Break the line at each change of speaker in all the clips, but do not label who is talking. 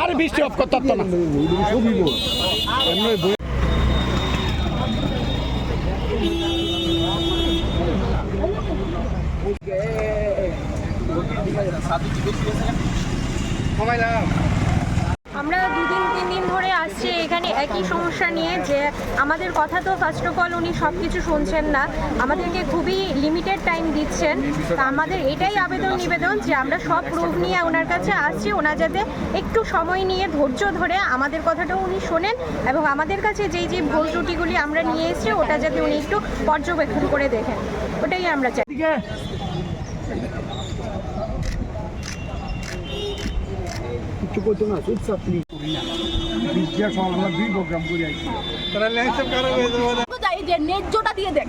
আর বৃষ্টি অফ করতে না।
আমরা দুদিন তিন দিন ধরে আসছি এখানে একই সমস্যা নিয়ে যে আমাদের কথা তো ফার্স্ট অফ অল উনি সব কিছু শুনছেন না। আমাদেরকে খুবই লিমিটেড টাইম দিচ্ছেন। তা আমাদের এটাই আবেদন নিবেদন যে আমরা সব প্রুফ নিয়ে ওনার কাছে আসছি। ওনার যাতে একটু সময় নিয়ে, ধৈর্য ধরে আমাদের কথাটাও উনি শোনেন এবং আমাদের কাছে যেই যে ভুল ত্রুটিগুলি আমরা নিয়ে এসেছি, ওটা যাতে উনি একটু পর্যবেক্ষণ করে দেখেন। ওটাই আমরা চাই।
কিছু করতো না? চুপচাপ প্লিজ বিদ্যা সব আমরা দুই প্রোগ্রাম করে আসছি
তো চাই যে ন্যায্যটা দিয়ে দেন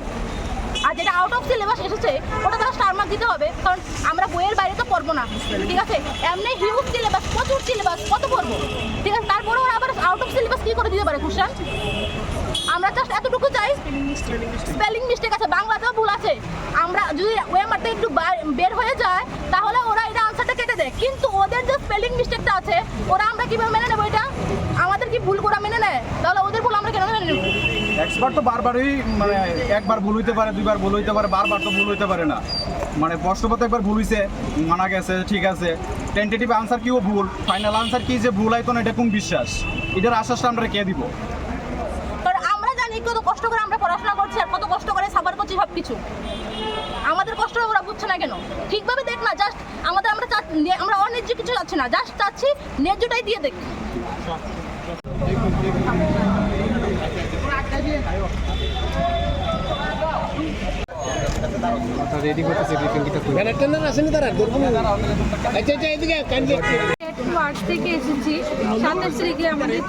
আর যেটা আউট অফ সিলেবাস এসেছে ওটা তারা স্টার মার্ক দিতে হবে কারণ আমরা বইয়ের বাইরে তো পড়ব না। ঠিক আছে? এমনি হিউজ সিলেবাস প্রচুর সিলেবাস কত পড়ব? ঠিক আছে? তারপরে ওরা আবার আউট অফ সিলেবাস কি করে দিতে পারে কুশান আমরা জাস্ট এতটুকু চাই স্পেলিং মিস্টেক আছে বাংলাতেও ভুল আছে। আমরা যদি ওয়েমারটা একটু বের হয়ে যায় তাহলে ওরা এটা দেয় কিন্তু ওদের যে স্পেলিং মিস্টেকটা আছে ওরা আমরা কীভাবে মেনে নেব এটা? আমাদের কি ভুল করা মেনে নেয়? তাহলে ওদের ভুল আমরা কেন মেনে নেব?
এক্সপার্ট তো বারবারই মানে একবার ভুল হইতে পারে দুইবার ভুল হইতে পারে বারবার তো ভুল হইতে পারে না। মানে প্রশ্নপত্র একবার ভুল হইছে মানা গেছে ঠিক আছে। টেন্টেটিভ আনসার কিও ভুল ফাইনাল আনসার কি যে ভুল হয়তো না এটা কোন বিশ্বাস? এটার আশ্বাসটা আমরা কে দিব?
আমরা জানি কত কষ্ট করে আমরা পড়াশোনা করছি আর কত কষ্ট করে সাবার করছি সব কিছু আমাদের কষ্ট ওরা বুঝছে না কেন? ঠিকভাবে দেখ না জাস্ট আমাদের আমরা আমরা অন্যায্য কিছু চাচ্ছি না জাস্ট চাচ্ছি ন্যায্যটাই দিয়ে দেখ।
টেন্ডার আসেনি তারা ধরবো না আচ্ছা আচ্ছা এদিকে কান্দি
আর্টস থেকে এসেছি সাতাশ তারিখে আমাদের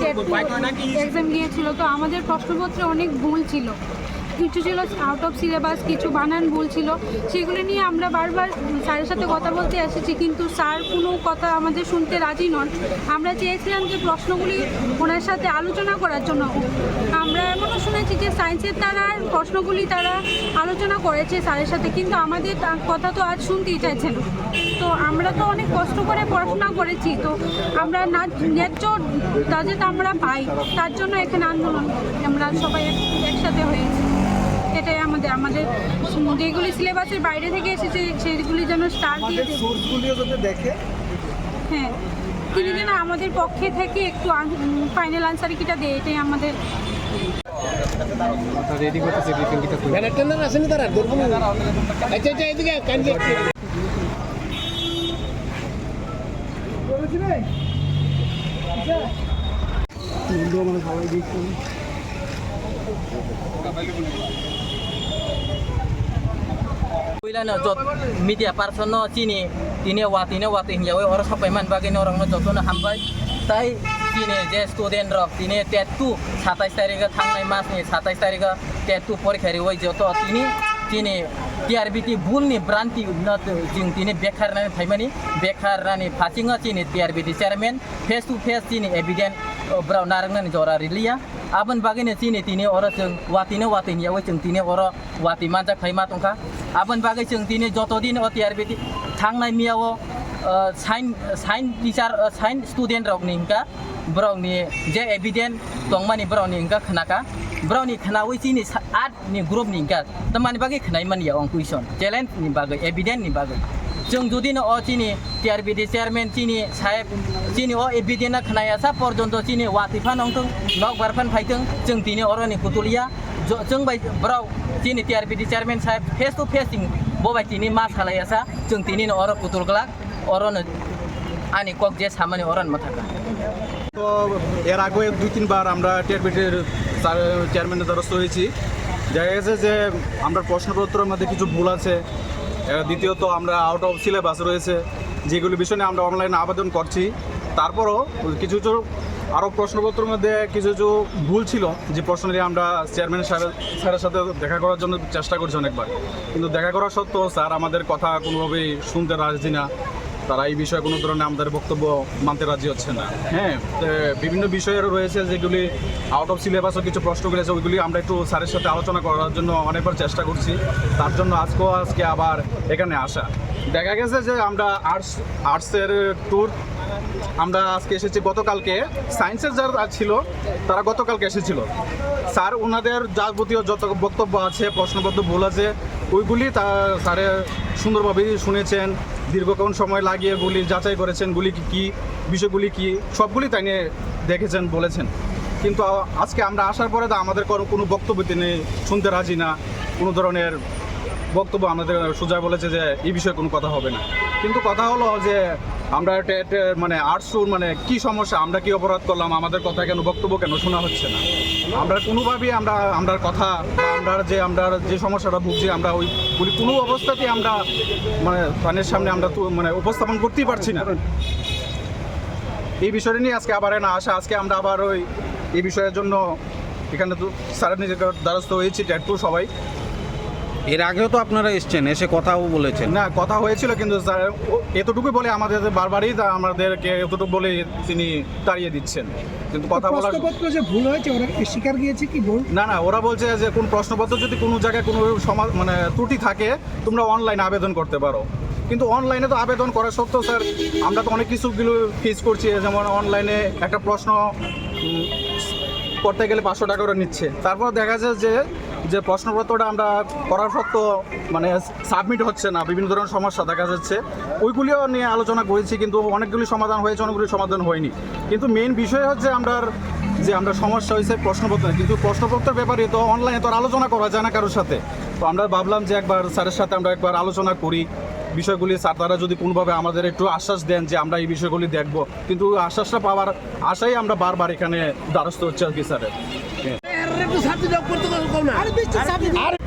এক্সাম গিয়েছিল তো আমাদের প্রশ্নপত্রে অনেক ভুল ছিল। কিছু ছিল আউট অফ সিলেবাস কিছু বানান ভুল ছিল, সেগুলো নিয়ে আমরা বারবার স্যারের সাথে কথা বলতে এসেছি, কিন্তু স্যার কোনো কথা আমাদের শুনতে রাজি নন। আমরা চেয়েছিলাম যে প্রশ্নগুলি ওনার সাথে আলোচনা করার জন্য। আমরা এমনও শুনেছি যে সায়েন্সের তারা প্রশ্নগুলি তারা আলোচনা করেছে স্যারের সাথে, কিন্তু আমাদের কথা তো আজ শুনতেই চাইছেন। তো আমরা তো অনেক কষ্ট করে পড়াশোনা করেছি, তো আমরা না, ন্যায্য যাতে আমরা পাই, তার জন্য এখানে আন্দোলন, আমরা সবাই একসাথে হয়েছি। আমাদের যেগুলি সিলেবাসের বাইরে থেকে এসেছে সেগুলি যেন স্টার দিয়ে
দেখে।
হ্যাঁ। তিনি যেন আমাদের পক্ষে থেকে একটু ফাইনাল আনসার কিটা দেয় এটাই আমাদের
টেন্ডার আসেনি তারা ধরবো আচ্ছা আচ্ছা এদিকে মানে সবাই দেখছি।
Media person no chini tini wa tini wa tin yawe orang sampai man bagi orang no joto no hambai tai tini je student rok tini tetu 27 তারিখে থাংনাই মাস ni 27 তারিখে tetu পরীক্ষা ওই যত তিনি তিনি টিআরবিটি ভুল ni branti not jing tini bekar nani thaimani bekar nani phasinga chini TRBT chairman face to face chini evident brau narang nani jora rilia abon bagini chini tini oro jeng watine watin yawe jeng tini oro wati manja khaima tongka abon bagai jeng tini jotodin o TRBT थांनाय मियाव sign sign teacher sign student रकनि हिंका ब्राउनि जे evident दंमानि ब्राउनि हिंका खोनाका brownie खोनावै चिनि आठ नि ग्रुपनि हिंका तमानि बागै खोनाय मानिया अं कुइसन टेलेन्टनि बागै एभिडेन्टनि बागै जों जुदि अ चिनि टिआरबिडि चेयारमेन चिनि साहेब चिनि अ एभिडेन्टआ खोनायासा पर्यन्त चिनि वातिफा नंथों नक बारफान फायथों जों दिनै अरनि कुतुलिया ज- जों बाय তিনি টিআরপিটি চেয়ারম্যান সাহেব ফেস টু ফেস ববাই তিনি মাস সালাই আসা চুং তিনি অর পুতুলগলা অরণ আনি কক যে সামনে অরন মাথাকা।
তো এর আগে দুই, তিনবার আমরা টিআরপিটির চেয়ারম্যানের দ্বারস্থ হয়েছি। দেখা গেছে যে আমরা প্রশ্নপত্রের মধ্যে কিছু ভুল আছে। দ্বিতীয়ত আমরা আউট অফ সিলেবাস রয়েছে। যেগুলি বিষয়ে আমরা অনলাইনে আবেদন করছি। তারপরও কিছু কিছু আরও প্রশ্নপত্রের মধ্যে কিছু কিছু ভুল ছিল যে প্রশ্ন নিয়ে আমরা চেয়ারম্যান স্যারের স্যারের সাথে দেখা করার জন্য চেষ্টা করছি অনেকবার। কিন্তু দেখা করা সত্ত্বেও স্যার আমাদের কথা কোনোভাবেই শুনতে রাজি না। তারা এই বিষয়ে কোনো ধরনের আমাদের বক্তব্য মানতে রাজি হচ্ছে না। হ্যাঁ বিভিন্ন বিষয়ের রয়েছে যেগুলি আউট অফ সিলেবাসও কিছু প্রশ্নগুলি আছে ওইগুলি আমরা একটু স্যারের সাথে আলোচনা করার জন্য অনেকবার চেষ্টা করছি। তার জন্য আজকেও আজকে আবার এখানে আসা। দেখা গেছে যে আমরা আর্টস আর্টসের ট্যুর আমরা আজকে এসেছি গতকালকে। সায়েন্সের যারা ছিল, তারা গতকালকে এসেছিল। স্যার ওনাদের যাবতীয় যত বক্তব্য আছে, প্রশ্নপত্র ভুল আছে, ওইগুলি তা স্যারে সুন্দরভাবে শুনেছেন। দীর্ঘক্ষণ সময় লাগিয়ে গুলি যাচাই করেছেন, গুলি কি, কী, বিষয়গুলি কি, সবগুলি তাই নিয়ে দেখেছেন, বলেছেন। কিন্তু আজকে আমরা আসার পরে তো আমাদের কোনো বক্তব্য তিনি শুনতে রাজি না। কোনো ধরনের বক্তব্য আমাদের সোজা বলেছে যে, এই বিষয়ে কোনো কথা হবে না। কিন্তু কথা হলো যে আমরা মানে আর্টস মানে কি সমস্যা? আমরা কি অপরাধ করলাম? আমাদের কথা কেন, বক্তব্য কেন শোনা হচ্ছে না? আমরা কোনোভাবেই আমরা আমরা কথা আমরা যে আমরা যে সমস্যাটা ভুগছি, আমরা ওইগুলি কোনো অবস্থাতেই আমরা মানে প্রাণের সামনে আমরা মানে উপস্থাপন করতেই পারছি না। এই বিষয়টা নিয়ে আজকে আবার না আসা, আজকে আমরা আবার ওই এই বিষয়ের জন্য এখানে তো স্যারের নিজের দ্বারস্থ হয়েছি, ট্যাটু সবাই।
এর আগেও তো আপনারা এসছেন এসে কথাও বলেছেন।
না কথা হয়েছিল কিন্তু স্যার ও- এতটুকুই বলে আমাদের বারবারই তা আমাদেরকে এতটুকু বলে তিনি তাড়িয়ে দিচ্ছেন। কিন্তু কথা বলার
প্রশ্নপত্র যে ভুল হয়েছে ওরা কি স্বীকার গিয়েছে কি ভুল?
না না ওরা বলছে যে কোন প্রশ্নপত্র যদি কোনো জায়গায় কোনো সমাজ মানে ত্রুটি থাকে তোমরা অনলাইনে আবেদন করতে পারো। কিন্তু অনলাইনে তো আবেদন করা সত্ত্বেও স্যার আমরা তো অনেক কিছুগুলো ফেস করছি যেমন অনলাইনে একটা প্রশ্ন করতে গেলে পাঁচশো টাকা করে নিচ্ছে। তারপর দেখা যায় যে যে প্রশ্নপত্রটা আমরা করার সত্ত্বেও মানে সাবমিট হচ্ছে না, বিভিন্ন ধরনের সমস্যা দেখা যাচ্ছে। ওইগুলিও নিয়ে আলোচনা করেছি, কিন্তু অনেকগুলি সমাধান হয়েছে, অনেকগুলি সমাধান হয়নি। কিন্তু মেন বিষয় হচ্ছে আমরা যে আমরা সমস্যা হয়েছে প্রশ্নপত্র কিন্তু প্রশ্নপত্রের ব্যাপারে তো অনলাইনে তো আলোচনা করা যায় না কারোর সাথে। তো আমরা ভাবলাম যে একবার স্যারের সাথে আমরা একবার আলোচনা করি। বিষয়গুলি স্যার, তারা যদি কোনোভাবে আমাদের একটু আশ্বাস দেন যে আমরা এই বিষয়গুলি দেখব। কিন্তু আশ্বাসটা পাওয়ার আশাই আমরা বারবার এখানে দ্বারস্থ হচ্ছে আর কি স্যারের।
একটু সাথে যোগ করতে